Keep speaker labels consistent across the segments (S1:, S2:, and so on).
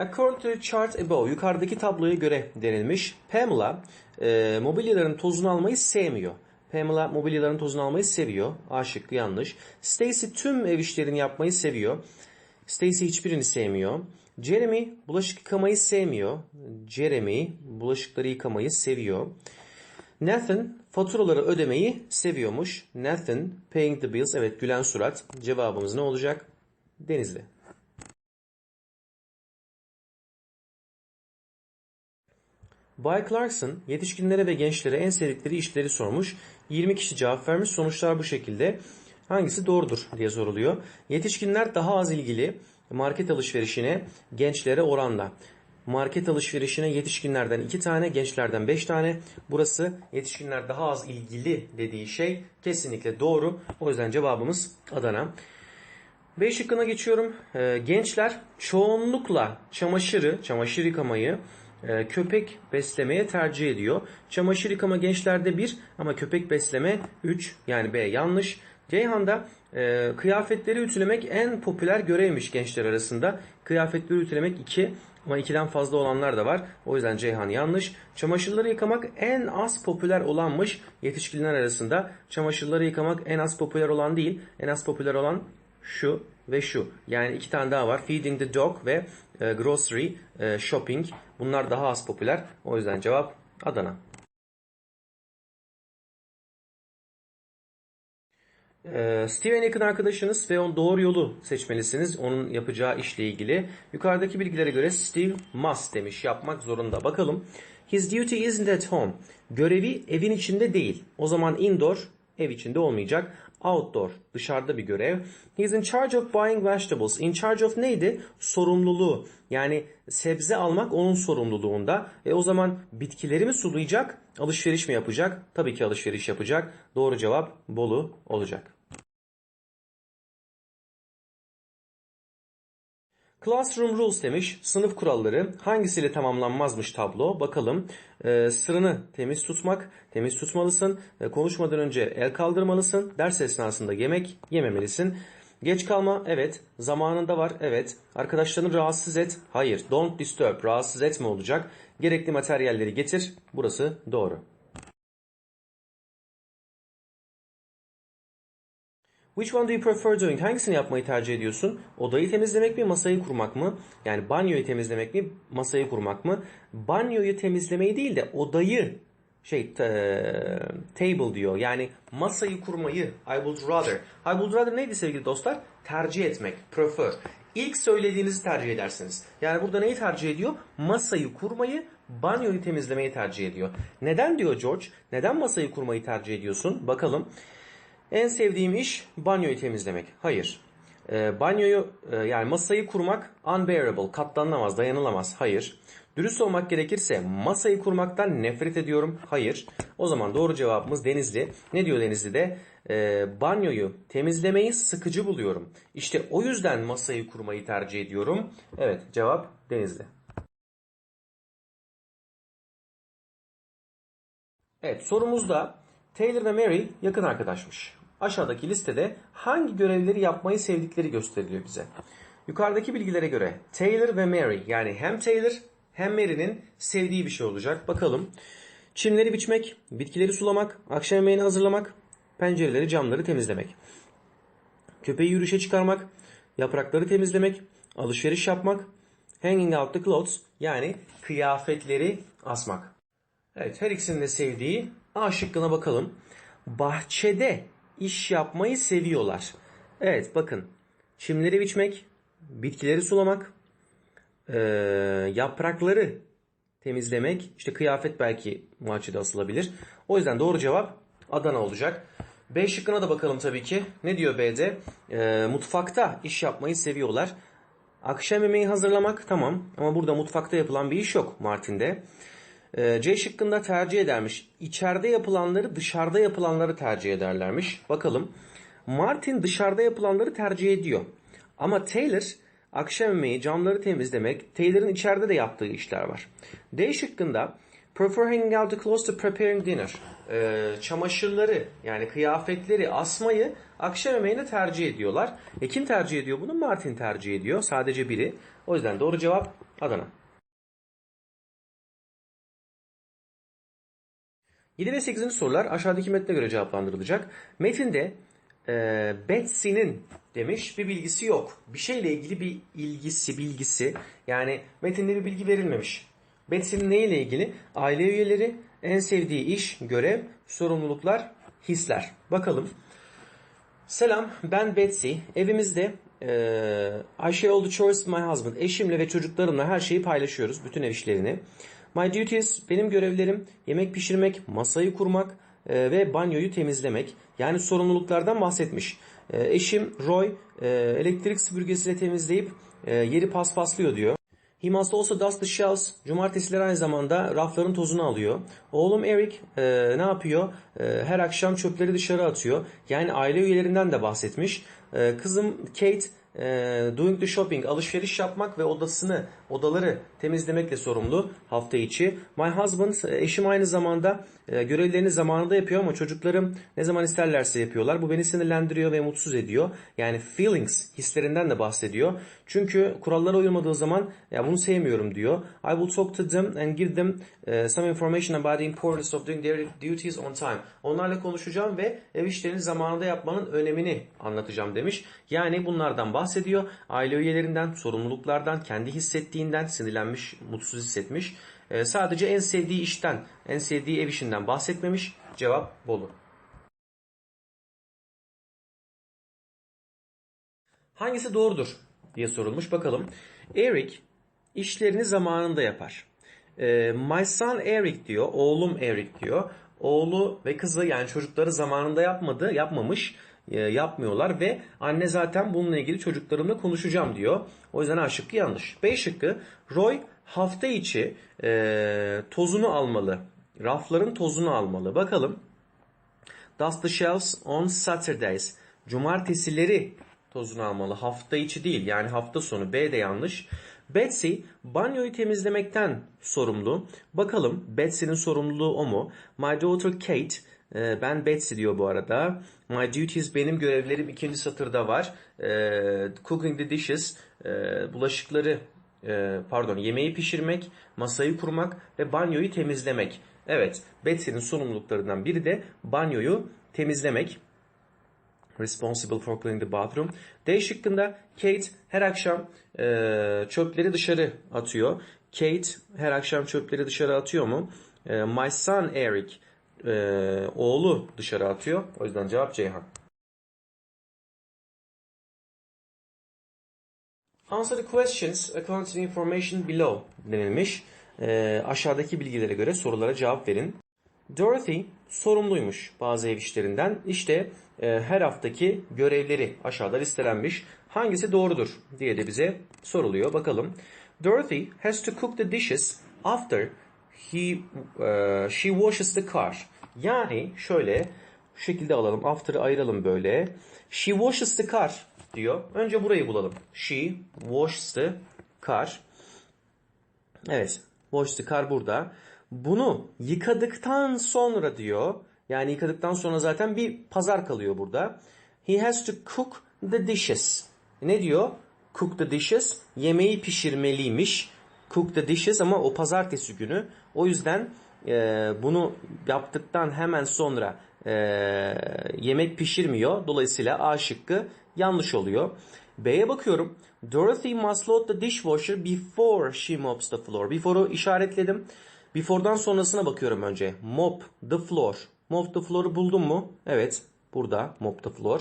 S1: According to the chart above, yukarıdaki tabloya göre denilmiş. Pamela e, mobilyaların tozunu almayı sevmiyor. Pamela mobilyaların tozunu almayı seviyor. A yanlış. Stacy tüm ev işlerini yapmayı seviyor. Stacy hiçbirini sevmiyor. Jeremy bulaşık yıkamayı sevmiyor. Jeremy bulaşıkları yıkamayı seviyor. Nathan faturaları ödemeyi seviyormuş. Nathan paying the bills. Evet gülen surat. Cevabımız ne olacak? Denizli. Bay Clarkson yetişkinlere ve gençlere en sevdikleri işleri sormuş. 20 kişi cevap vermiş. Sonuçlar bu şekilde. Hangisi doğrudur diye soruluyor. Yetişkinler daha az ilgili market alışverişine gençlere oranla. Market alışverişine yetişkinlerden 2 tane, gençlerden 5 tane. Burası yetişkinler daha az ilgili dediği şey kesinlikle doğru. O yüzden cevabımız Adana. B şıkkına geçiyorum. Ee, gençler çoğunlukla çamaşırı, çamaşır yıkamayı e, köpek beslemeye tercih ediyor. Çamaşır yıkama gençlerde 1 ama köpek besleme 3 yani B yanlış. Ceyhan'da e, kıyafetleri ütülemek en popüler görevmiş gençler arasında. Kıyafetleri ütülemek 2 ama 2'den fazla olanlar da var. O yüzden Ceyhan yanlış. Çamaşırları yıkamak en az popüler olanmış yetişkinler arasında. Çamaşırları yıkamak en az popüler olan değil. En az popüler olan şu ve şu. Yani iki tane daha var. Feeding the dog ve e, grocery e, shopping. Bunlar daha az popüler. O yüzden cevap Adana. Ee, Steven yakın arkadaşınız ve onun doğru yolu seçmelisiniz. Onun yapacağı işle ilgili. Yukarıdaki bilgilere göre Steve must demiş. Yapmak zorunda. Bakalım. His duty isn't at home. Görevi evin içinde değil. O zaman indoor ev içinde olmayacak. Outdoor dışarıda bir görev. He's in charge of buying vegetables. In charge of neydi? Sorumluluğu. Yani sebze almak onun sorumluluğunda. E o zaman bitkileri mi sulayacak? Alışveriş mi yapacak? Tabii ki alışveriş yapacak. Doğru cevap Bolu olacak. Classroom rules demiş. Sınıf kuralları. Hangisiyle tamamlanmazmış tablo? Bakalım. Ee, sırını temiz tutmak. Temiz tutmalısın. Ee, konuşmadan önce el kaldırmalısın. Ders esnasında yemek yememelisin. Geç kalma. Evet. Zamanında var. Evet. Arkadaşlarını rahatsız et. Hayır. Don't disturb. Rahatsız etme olacak. Gerekli materyalleri getir. Burası doğru. Which one do you prefer doing? Hangisini yapmayı tercih ediyorsun? Odayı temizlemek mi, masayı kurmak mı? Yani banyoyu temizlemek mi, masayı kurmak mı? Banyoyu temizlemeyi değil de odayı şey ta- table diyor. Yani masayı kurmayı I would rather. I would rather neydi sevgili dostlar? Tercih etmek, prefer. İlk söylediğinizi tercih edersiniz. Yani burada neyi tercih ediyor? Masayı kurmayı, banyoyu temizlemeyi tercih ediyor. Neden diyor George? Neden masayı kurmayı tercih ediyorsun? Bakalım. En sevdiğim iş banyoyu temizlemek. Hayır. E, banyoyu e, yani masayı kurmak unbearable, katlanılamaz, dayanılamaz. Hayır. Dürüst olmak gerekirse masayı kurmaktan nefret ediyorum. Hayır. O zaman doğru cevabımız Denizli. Ne diyor Denizli'de? E, banyoyu temizlemeyi sıkıcı buluyorum. İşte o yüzden masayı kurmayı tercih ediyorum. Evet cevap Denizli. Evet sorumuzda Taylor ve Mary yakın arkadaşmış. Aşağıdaki listede hangi görevleri yapmayı sevdikleri gösteriliyor bize. Yukarıdaki bilgilere göre Taylor ve Mary yani hem Taylor hem Mary'nin sevdiği bir şey olacak. Bakalım. Çimleri biçmek, bitkileri sulamak, akşam yemeğini hazırlamak, pencereleri, camları temizlemek. Köpeği yürüyüşe çıkarmak, yaprakları temizlemek, alışveriş yapmak, hanging out the clothes yani kıyafetleri asmak. Evet her ikisinin de sevdiği A şıkkına bakalım. Bahçede iş yapmayı seviyorlar. Evet bakın çimleri biçmek, bitkileri sulamak, yaprakları temizlemek, işte kıyafet belki bahçede asılabilir. O yüzden doğru cevap Adana olacak. B şıkkına da bakalım tabii ki. Ne diyor B'de? E, mutfakta iş yapmayı seviyorlar. Akşam yemeği hazırlamak tamam ama burada mutfakta yapılan bir iş yok Martin'de. Ee, C şıkkında tercih edermiş. İçeride yapılanları dışarıda yapılanları tercih ederlermiş. Bakalım. Martin dışarıda yapılanları tercih ediyor. Ama Taylor akşam yemeği camları temizlemek, Taylor'ın içeride de yaptığı işler var. D şıkkında Prefer hanging out the clothes to preparing dinner. Ee, çamaşırları yani kıyafetleri asmayı akşam yemeğine tercih ediyorlar. E kim tercih ediyor bunu? Martin tercih ediyor. Sadece biri. O yüzden doğru cevap Adana. 7 ve 8. sorular aşağıdaki metne göre cevaplandırılacak. Metinde e, Betsy'nin demiş bir bilgisi yok. Bir şeyle ilgili bir ilgisi, bilgisi yani metinde bir bilgi verilmemiş. Betsy'nin neyle ilgili? Aile üyeleri, en sevdiği iş, görev, sorumluluklar, hisler. Bakalım. Selam, ben Betsy. Evimizde eee I share all the my husband. Eşimle ve çocuklarımla her şeyi paylaşıyoruz, bütün ev işlerini. My duties, benim görevlerim yemek pişirmek, masayı kurmak eee, ve banyoyu temizlemek. Yani sorumluluklardan bahsetmiş. Eee, eşim Roy eee, elektrik süpürgesiyle temizleyip eee, yeri paspaslıyor diyor. He must also dust the shelves. Cumartesiler aynı zamanda rafların tozunu alıyor. Oğlum Eric e, ne yapıyor? E, her akşam çöpleri dışarı atıyor. Yani aile üyelerinden de bahsetmiş. E, kızım Kate e, doing the shopping, alışveriş yapmak ve odasını, odaları temizlemekle sorumlu hafta içi. My husband, eşim aynı zamanda e, görevlerini zamanında yapıyor ama çocuklarım ne zaman isterlerse yapıyorlar. Bu beni sinirlendiriyor ve mutsuz ediyor. Yani feelings, hislerinden de bahsediyor. Çünkü kurallara uyulmadığı zaman ya bunu sevmiyorum diyor. I will talk to them and give them e, some information about the importance of doing their duties on time. Onlarla konuşacağım ve ev işlerini zamanında yapmanın önemini anlatacağım demiş. Yani bunlardan bahsediyor. Aile üyelerinden, sorumluluklardan, kendi hissettiğinden, sinirlenmiş, mutsuz hissetmiş. E, sadece en sevdiği işten, en sevdiği ev işinden bahsetmemiş. Cevap Bolu. Hangisi doğrudur diye sorulmuş. Bakalım. Eric işlerini zamanında yapar. Ee, my son Eric diyor. Oğlum Eric diyor. Oğlu ve kızı yani çocukları zamanında yapmadı, yapmamış, yapmıyorlar ve anne zaten bununla ilgili çocuklarımla konuşacağım diyor. O yüzden A şıkkı yanlış. B şıkkı Roy hafta içi e, tozunu almalı. Rafların tozunu almalı. Bakalım. Dust the shelves on Saturdays. Cumartesileri tozunu almalı. Hafta içi değil yani hafta sonu. B de yanlış. Betsy banyoyu temizlemekten sorumlu. Bakalım Betsy'nin sorumluluğu o mu? My daughter Kate e, ben Betsy diyor bu arada. My duties benim görevlerim ikinci satırda var. E, cooking the dishes e, bulaşıkları e, pardon yemeği pişirmek, masayı kurmak ve banyoyu temizlemek. Evet Betsy'nin sorumluluklarından biri de banyoyu temizlemek. Responsible for cleaning the bathroom. D şıkkında Kate her akşam e, çöpleri dışarı atıyor. Kate her akşam çöpleri dışarı atıyor mu? E, my son Eric e, oğlu dışarı atıyor. O yüzden cevap Ceyhan. Answer the questions according to the information below denilmiş. E, aşağıdaki bilgilere göre sorulara cevap verin. Dorothy sorumluymuş bazı ev işlerinden. İşte e, her haftaki görevleri aşağıda listelenmiş. Hangisi doğrudur diye de bize soruluyor. Bakalım. Dorothy has to cook the dishes after he uh, she washes the car. Yani şöyle şu şekilde alalım. After'ı ayıralım böyle. She washes the car diyor. Önce burayı bulalım. She washes the car. Evet. Wash the car burada. Bunu yıkadıktan sonra diyor. Yani yıkadıktan sonra zaten bir pazar kalıyor burada. He has to cook the dishes. Ne diyor? Cook the dishes. Yemeği pişirmeliymiş. Cook the dishes ama o pazartesi günü. O yüzden e, bunu yaptıktan hemen sonra e, yemek pişirmiyor. Dolayısıyla A şıkkı yanlış oluyor. B'ye bakıyorum. Dorothy must load the dishwasher before she mops the floor. Before'u işaretledim. Before'dan sonrasına bakıyorum önce. Mop the floor. Mop the floor'u buldum mu? Evet. Burada mop the floor.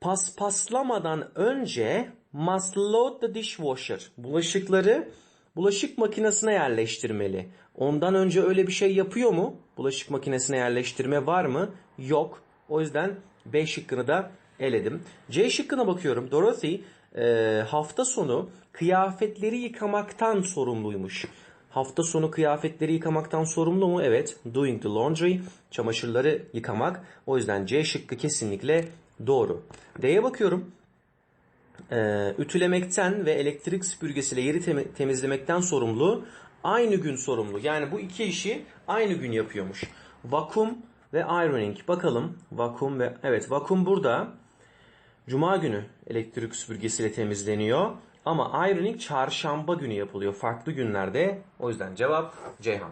S1: Paspaslamadan önce must load the dishwasher. Bulaşıkları bulaşık makinesine yerleştirmeli. Ondan önce öyle bir şey yapıyor mu? Bulaşık makinesine yerleştirme var mı? Yok. O yüzden B şıkkını da eledim. C şıkkına bakıyorum. Dorothy e, hafta sonu kıyafetleri yıkamaktan sorumluymuş. Hafta sonu kıyafetleri yıkamaktan sorumlu mu? Evet. Doing the laundry. Çamaşırları yıkamak. O yüzden C şıkkı kesinlikle doğru. D'ye bakıyorum. Ee, ütülemekten ve elektrik süpürgesiyle yeri tem- temizlemekten sorumlu. aynı gün sorumlu. Yani bu iki işi aynı gün yapıyormuş. Vakum ve ironing. Bakalım vakum ve evet vakum burada. Cuma günü elektrik süpürgesiyle temizleniyor. Ama ironing çarşamba günü yapılıyor. Farklı günlerde. O yüzden cevap Ceyhan.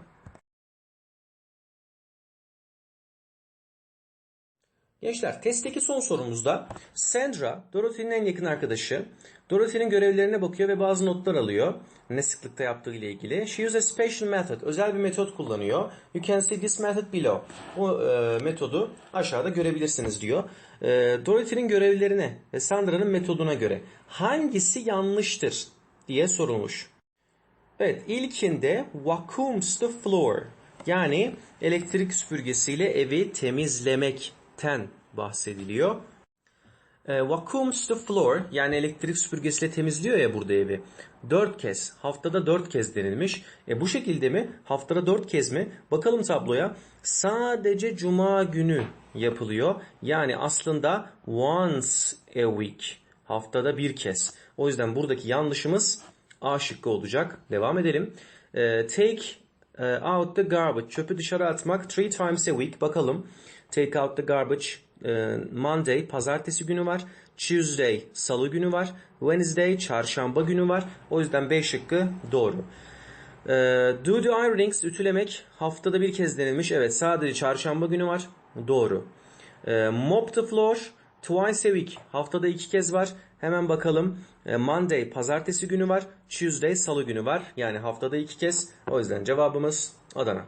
S1: Gençler testteki son sorumuzda Sandra, Dorothy'nin en yakın arkadaşı. Dorothy'nin görevlerine bakıyor ve bazı notlar alıyor. Ne sıklıkta yaptığı ile ilgili. She uses a special method. Özel bir metot kullanıyor. You can see this method below. Bu e, metodu aşağıda görebilirsiniz diyor. E, Dorothy'nin görevlerine ve Sandra'nın metoduna göre hangisi yanlıştır diye sorulmuş. Evet ilkinde vacuums the floor yani elektrik süpürgesiyle evi temizlemekten bahsediliyor. E, vacuums the floor yani elektrik süpürgesiyle temizliyor ya burada evi. Dört kez haftada dört kez denilmiş. E, bu şekilde mi? Haftada dört kez mi? Bakalım tabloya. Sadece cuma günü yapılıyor. Yani aslında once a week. Haftada bir kez. O yüzden buradaki yanlışımız A şıkkı olacak. Devam edelim. Ee, take e, out the garbage. Çöpü dışarı atmak. Three times a week. Bakalım. Take out the garbage. e, Monday. Pazartesi günü var. Tuesday. Salı günü var. Wednesday. Çarşamba günü var. O yüzden B şıkkı doğru. Ee, do the ironings. Ütülemek. Haftada bir kez denilmiş. Evet sadece çarşamba günü var. Doğru. Ee, mop the floor. Twice a week. Haftada iki kez var. Hemen bakalım. Ee, Monday pazartesi günü var. Tuesday salı günü var. Yani haftada iki kez. O yüzden cevabımız Adana.